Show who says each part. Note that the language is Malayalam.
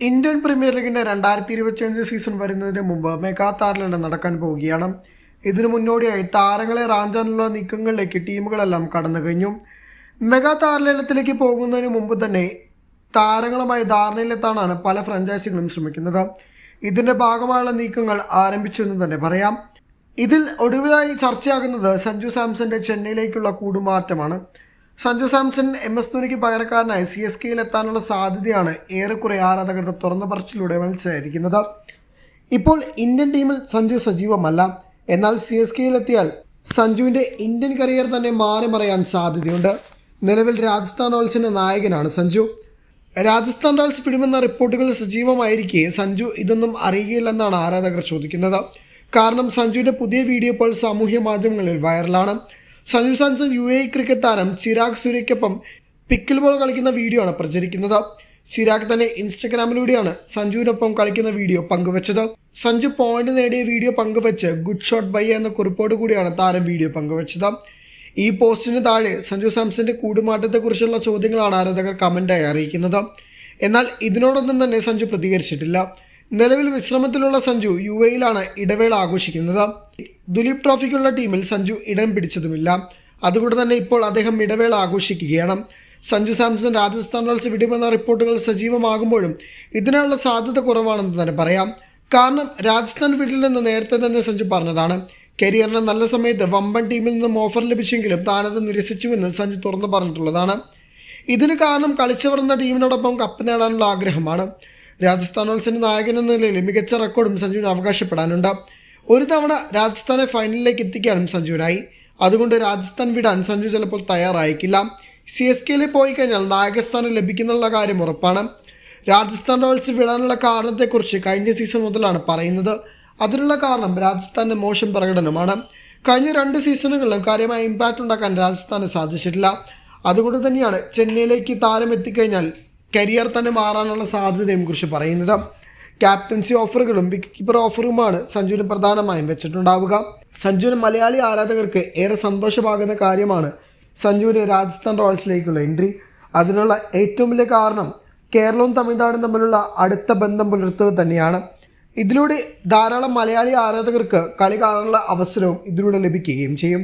Speaker 1: ഇന്ത്യൻ പ്രീമിയർ ലീഗിന്റെ രണ്ടായിരത്തി ഇരുപത്തിയഞ്ച് സീസൺ വരുന്നതിന് മുമ്പ് മെഗാ താരലണ്ട് നടക്കാൻ പോവുകയാണ്. ഇതിനു മുന്നോടിയായി താരങ്ങളെ റാഞ്ചാനുള്ള നീക്കങ്ങളിലേക്ക് ടീമുകളെല്ലാം കടന്നു കഴിഞ്ഞു. മെഗാ താരലേലത്തിലേക്ക് പോകുന്നതിന് മുമ്പ് തന്നെ താരങ്ങളുമായി ധാരണയിലെത്താനാണ് പല ഫ്രാഞ്ചൈസികളും ശ്രമിക്കുന്നത്. ഇതിന്റെ ഭാഗമായുള്ള നീക്കങ്ങൾ ആരംഭിച്ചു എന്ന് തന്നെ പറയാം. ഇതിൽ ഒടുവിലായി ചർച്ചയാകുന്നത് സഞ്ജു സാംസന്റെ ചെന്നൈയിലേക്കുള്ള കൂടുമാറ്റമാണ്. സഞ്ജു സാംസൺ എം എസ് ധോണിക്ക് പകരക്കാരനായി സി എസ് കെയിൽ എത്താനുള്ള സാധ്യതയാണ് ഏറെക്കുറെ ആരാധകരുടെ തുറന്ന പറച്ചിലൂടെ മനസ്സിലായിരിക്കുന്നത് ഇപ്പോൾ ഇന്ത്യൻ ടീമിൽ സഞ്ജു സജീവമല്ല. എന്നാൽ സി എസ് കെയിൽ എത്തിയാൽ സഞ്ജുവിന്റെ ഇന്ത്യൻ കരിയർ തന്നെ മാറി സാധ്യതയുണ്ട്. നിലവിൽ രാജസ്ഥാൻ റോയൽസിന്റെ നായകനാണ് സഞ്ജു. രാജസ്ഥാൻ റോയൽസ് പിടിമെന്ന റിപ്പോർട്ടുകൾ സജീവമായിരിക്കെ സഞ്ജു ഇതൊന്നും അറിയുകയില്ലെന്നാണ് ആരാധകർ ചോദിക്കുന്നത്. കാരണം സഞ്ജുവിന്റെ പുതിയ വീഡിയോ ഇപ്പോൾ സാമൂഹ്യ മാധ്യമങ്ങളിൽ വൈറലാണ്. Sanju Samson U A cricket താരം ചിരാഗ് സൂര്യയ്ക്കൊപ്പം പിക്കിൽ ബോൾ കളിക്കുന്ന വീഡിയോ ആണ് പ്രചരിക്കുന്നത്. ചിരാഗ് തന്നെ ഇൻസ്റ്റഗ്രാമിലൂടെയാണ് സഞ്ജുവിനൊപ്പം കളിക്കുന്ന വീഡിയോ പങ്കുവച്ചത്. സഞ്ജു പോയിന്റ് നേടിയ വീഡിയോ പങ്കുവച്ച് ഗുഡ് ഷോട്ട് ബൈ എന്ന കുറിപ്പോട് കൂടിയാണ് താരം വീഡിയോ പങ്കുവച്ചത്. ഈ പോസ്റ്റിന് താഴെ സഞ്ജു സാംസന്റെ കൂടുമാറ്റത്തെക്കുറിച്ചുള്ള ചോദ്യങ്ങളാണ് ആരാധകർ കമന്റായി അറിയിക്കുന്നത്. എന്നാൽ ഇതിനോടൊന്നും തന്നെ സഞ്ജു പ്രതികരിച്ചിട്ടില്ല. നിലവിൽ വിശ്രമത്തിലുള്ള സഞ്ജു യു എയിലാണ് ഇടവേള ആഘോഷിക്കുന്നത്. ദുലീപ് ട്രോഫിക്കുള്ള ടീമിൽ സഞ്ജു ഇടം പിടിച്ചതുമില്ല. അതുകൊണ്ട് തന്നെ ഇപ്പോൾ അദ്ദേഹം ഇടവേള ആഘോഷിക്കുകയാണ്. സഞ്ജു സാംസൺ രാജസ്ഥാൻ റോയൽസ് വിടുമെന്ന റിപ്പോർട്ടുകൾ സജീവമാകുമ്പോഴും ഇതിനുള്ള സാധ്യത കുറവാണെന്ന് തന്നെ പറയാം. കാരണം രാജസ്ഥാൻ വിടില്ലെന്ന് നേരത്തെ തന്നെ സഞ്ജു പറഞ്ഞതാണ്. കരിയറിന് നല്ല സമയത്ത് വമ്പൻ ടീമിൽ നിന്നും ഓഫർ ലഭിച്ചെങ്കിലും താനത് നിരസിച്ചുവെന്ന് സഞ്ജു തുറന്നു പറഞ്ഞിട്ടുള്ളതാണ്. ഇതിന് കാരണം കളിച്ചു എന്ന ടീമിനോടൊപ്പം കപ്പ് നേടാനുള്ള ആഗ്രഹമാണ്. രാജസ്ഥാൻ റോയൽസിന്റെ നായകൻ എന്ന നിലയിൽ മികച്ച റെക്കോർഡും സഞ്ജുവിന് അവകാശപ്പെടാനുണ്ട്. ഒരു തവണ രാജസ്ഥാനെ ഫൈനലിലേക്ക് എത്തിക്കാനും സഞ്ജുവിനായി അതുകൊണ്ട് രാജസ്ഥാൻ വിടാൻ സഞ്ജു ചിലപ്പോൾ തയ്യാറായിക്കില്ല. സി എസ് കെയിൽ പോയി കഴിഞ്ഞാൽ നായകസ്ഥാനം ലഭിക്കുന്നുള്ള കാര്യം ഉറപ്പാണ്. രാജസ്ഥാൻ റോയൽസ് വിടാനുള്ള കാരണത്തെക്കുറിച്ച് കഴിഞ്ഞ സീസൺ മുതലാണ് പറയുന്നത്. അതിനുള്ള കാരണം രാജസ്ഥാന്റെ മോശം പ്രകടനമാണ്. കഴിഞ്ഞ രണ്ട് സീസണുകളിലും കാര്യമായ ഇമ്പാക്റ്റ് ഉണ്ടാക്കാൻ രാജസ്ഥാന് സാധിച്ചിട്ടില്ല. അതുകൊണ്ട് തന്നെയാണ് ചെന്നൈയിലേക്ക് താരം എത്തിക്കഴിഞ്ഞാൽ കരിയർ തന്നെ മാറാനുള്ള സാധ്യതയും കുറിച്ച് പറയുന്നത്. ക്യാപ്റ്റൻസി ഓഫറുകളും വിക്കറ്റ് കീപ്പർ ഓഫറുമാണ് സഞ്ജുവിന് പ്രധാനമായും വെച്ചിട്ടുണ്ടാവുക. സഞ്ജുവിന് മലയാളി ആരാധകർക്ക് ഏറെ സന്തോഷമാകുന്ന കാര്യമാണ് സഞ്ജുവിന് രാജസ്ഥാൻ റോയൽസിലേക്കുള്ള എൻട്രി. അതിനുള്ള ഏറ്റവും വലിയ കാരണം കേരളവും തമിഴ്നാടും തമ്മിലുള്ള അടുത്ത ബന്ധം പുലർത്തുക തന്നെയാണ്. ഇതിലൂടെ ധാരാളം മലയാളി ആരാധകർക്ക് കളി കാണാനുള്ള അവസരവും ഇതിലൂടെ ലഭിക്കുകയും ചെയ്യും.